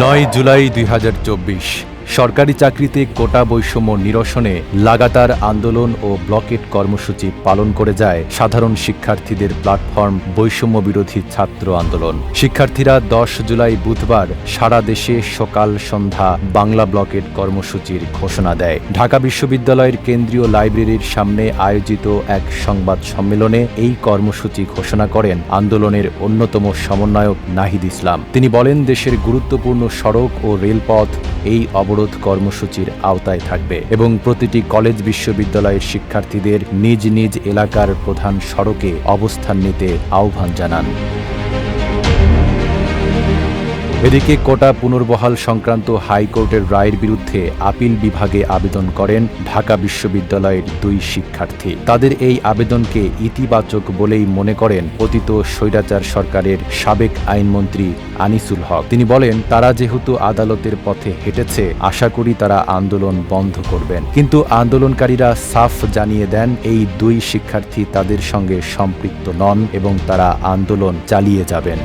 নয় জুলাই দুই হাজার চব্বিশ। সরকারি চাকরিতে কোটা বৈষম্য নিরসনে লাগাতার আন্দোলন ও ব্লকেট কর্মসূচি পালন করে যায় সাধারণ শিক্ষার্থীদের প্ল্যাটফর্ম বৈষম্য বিরোধী ছাত্র আন্দোলন। শিক্ষার্থীরা দশ জুলাই বুধবার সারা দেশে সকাল সন্ধ্যা বাংলা ব্লকেট কর্মসূচির ঘোষণা দেয়। ঢাকা বিশ্ববিদ্যালয়ের কেন্দ্রীয় লাইব্রেরির সামনে আয়োজিত এক সংবাদ সম্মেলনে এই কর্মসূচি ঘোষণা করেন আন্দোলনের অন্যতম সমন্বয়ক নাহিদ ইসলাম। তিনি বলেন, দেশের গুরুত্বপূর্ণ সড়ক ও রেলপথ এই অবরোধ কর্মসূচির আওতায় থাকবে এবং প্রতিটি কলেজ বিশ্ববিদ্যালয়ের শিক্ষার্থীদের নিজ নিজ এলাকার প্রধান সড়কে অবস্থান নিতে আহ্বান জানান। এদিকে কোটা পুনর্বহাল সংক্রান্ত হাইকোর্টের রায়ের বিরুদ্ধে আপিল বিভাগে আবেদন করেন ঢাকা বিশ্ববিদ্যালয়ের দুই শিক্ষার্থী। তাদের এই আবেদনকে ইতিবাচক বলেই মনে করেন অতীত স্বৈরাচার সরকারের সাবেক আইনমন্ত্রী আনিসুল হক। তিনি বলেন, তারা যেহেতু আদালতের পথে হেঁটেছে, আশা করি তারা আন্দোলন বন্ধ করবেন। কিন্তু আন্দোলনকারীরা সাফ জানিয়ে দেন, এই দুই শিক্ষার্থী তাদের সঙ্গে সম্পৃক্ত নন এবং তারা আন্দোলন চালিয়ে যাবেন।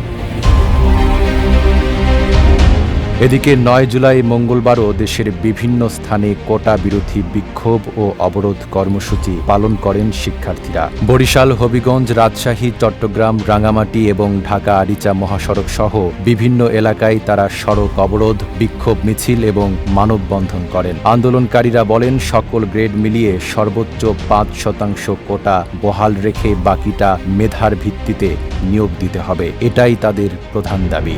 এদিকে নয় জুলাই মঙ্গলবারও দেশের বিভিন্ন স্থানে কোটা বিরোধী বিক্ষোভ ও অবরোধ কর্মসূচি পালন করেন শিক্ষার্থীরা। বরিশাল, হবিগঞ্জ, রাজশাহী, চট্টগ্রাম রাঙামাটি এবং ঢাকা, আরিচা মহাসড়ক সহ বিভিন্ন এলাকায় তারা সড়ক অবরোধ, বিক্ষোভ মিছিল এবং মানববন্ধন করেন। আন্দোলনকারীরা বলেন, সকল গ্রেড মিলিয়ে সর্বোচ্চ পাঁচ শতাংশ কোটা বহাল রেখে বাকিটা মেধার ভিত্তিতে নিয়োগ দিতে হবে। এটাই তাদের প্রধান দাবি।